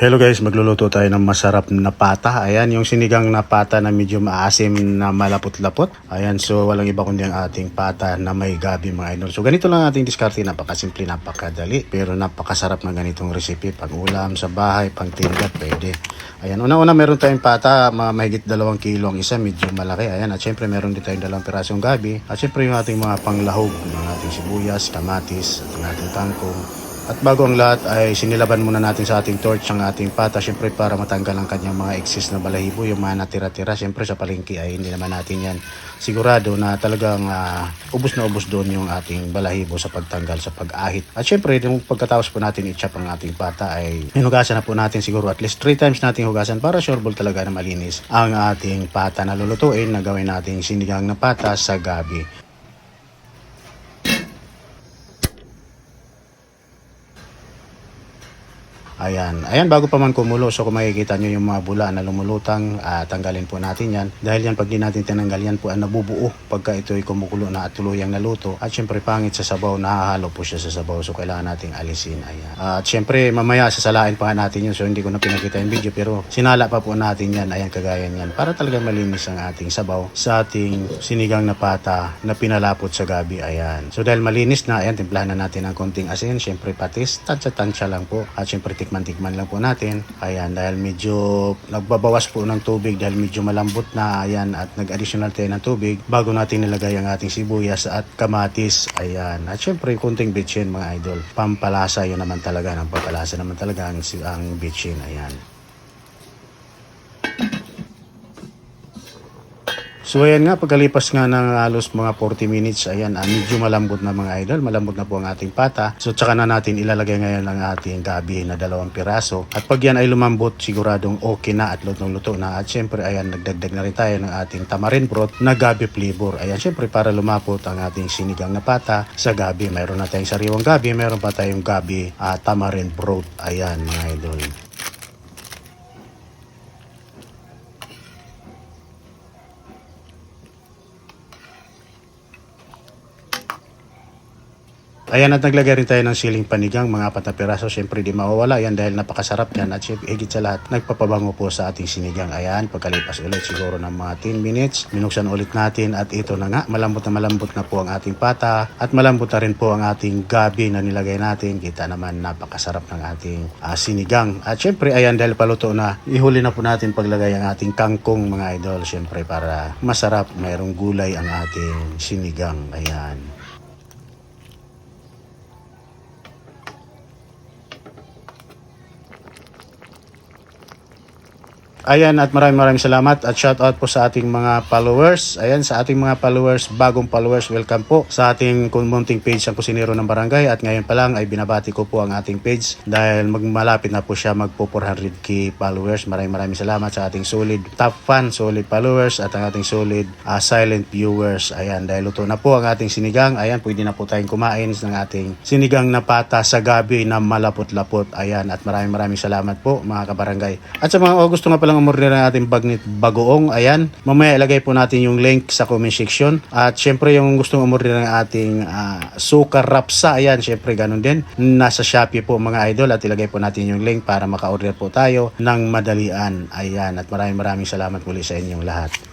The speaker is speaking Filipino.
Hello guys, magluluto tayo ng masarap na pata. Ayan, yung sinigang na pata na medyo maasim na malapot-lapot. Ayan, so walang iba kundi ang ating pata na may gabi mga idol. So ganito lang ating diskarte, napakasimple, napakadali. Pero napakasarap ng ganitong recipe. Pang ulam sa bahay, pang tinda, pwede. Ayan, una-una meron tayong pata, mga mahigit dalawang kilo ang isa, medyo malaki. Ayan, at syempre meron din tayong dalawang pirasong gabi. At syempre yung ating mga panglahog, yung ating sibuyas, kamatis, at ating tangkong. At bago ang lahat ay sinilaban muna natin sa ating torch ang ating pata syempre para matanggal ang kanyang mga excess na balahibo yung mga natira-tira. Syempre sa palengke ay hindi naman natin yan sigurado na talagang ah, ubos na ubos doon yung ating balahibo sa pagtanggal sa pag-ahit. At syempre yung pagkatapos po natin i-chop ang ating pata ay hinugasan na po natin siguro at least 3 times natin hugasan para sureball talaga na malinis ang ating pata. Na lulutuin na gawin nating sinigang na pata sa gabi Ayan. Ayan, bago pa man kumulo, so kung makikita nyo yung mga bula na lumulutang, ah, tanggalin po natin yan. Dahil yan, pag di natin tinanggal yan po, ang nabubuo pagka ito ay kumukulo na at tuluyang naluto. At syempre, pangit sa sabaw, nahahalo po siya sa sabaw. So, kailangan nating alisin. Ayan. at syempre, mamaya sasalain pa natin yun. So, hindi ko na pinakita yung video, pero sinala pa po natin yan. Ayan, kagaya yan. Para talaga malinis ang ating sabaw sa ating sinigang na pata na pinalapot sa gabi. Ayan. So, dahil malinis na, ayan, timplahan na natin ang konting asin. Syempre, patis, tansya-tansya lang po. At syempre, tikman-tikman lang po natin. Ayan, dahil medyo nagbabawas po ng tubig dahil medyo malambot na. Ayan, at nag-additional tayo ng tubig bago natin nilagay ang ating sibuyas at kamatis. Ayan. At syempre, konting bitchin mga idol. Pampalasa yun naman talaga. Ang pampalasa naman talaga ang, ang bitchin. Ayan. So ayan nga, pagkalipas nga ng halos mga 40 minutes, ayan, ah, medyo malambot na mga idol, malambot na po ang ating pata. So tsaka na natin ilalagay ngayon ang ating gabi na dalawang piraso. At pag yan ay lumambot, siguradong okay na at lutong-luto na. At syempre, ayan, nagdagdag na rin tayo ng ating tamarin broth na gabi flavor. Ayan, syempre para lumapot ang ating sinigang na pata sa gabi. Mayroon na tayong sariwang gabi, mayroon pa tayong gabi ah, tamarin broth. Ayan, mga idol. Ayan at naglagay rin tayo ng siling panigang, mga apat na piraso. Siyempre di mawawala yan dahil napakasarap yan. At syempre, higit sa lahat, nagpapabango po sa ating sinigang. Ayan, pagkalipas ulit siguro ng mga 10 minutes. Minuksan ulit natin at ito na nga, malambot na malambot na po ang ating pata. At malambot na rin po ang ating gabi na nilagay natin. Kita naman napakasarap ng ating ah, sinigang. At syempre, ayan dahil paluto na, ihuli na po natin paglagay ang ating kangkong mga idol. Syempre para masarap, mayroong gulay ang ating sinigang. Ayan. Ayan at maraming maraming salamat at shout out po sa ating mga followers. Ayan sa ating mga followers, bagong followers, welcome po sa ating munting page ang Kusinero ng Barangay at ngayon pa lang ay binabati ko po ang ating page dahil magmalapit na po siya magpo 400k followers. Maraming maraming salamat sa ating solid top fan, solid followers at ang ating solid ah, silent viewers. Ayan dahil luto na po ang ating sinigang. Ayan pwede na po tayong kumain ng ating sinigang na pata sa gabi na malapot-lapot. Ayan at maraming maraming salamat po mga kabarangay. At sa mga oh, gusto nga palang umorder ng ating bagnit bagoong, ayan, mamaya ilagay po natin yung link sa comment section. At syempre yung gustong umorder ng ating ah, sukar rapsa, ayan, syempre ganun din. Nasa Shopee po mga idol at ilagay po natin yung link para maka-order po tayo ng madalian. Ayan, at maraming maraming salamat muli sa inyong lahat.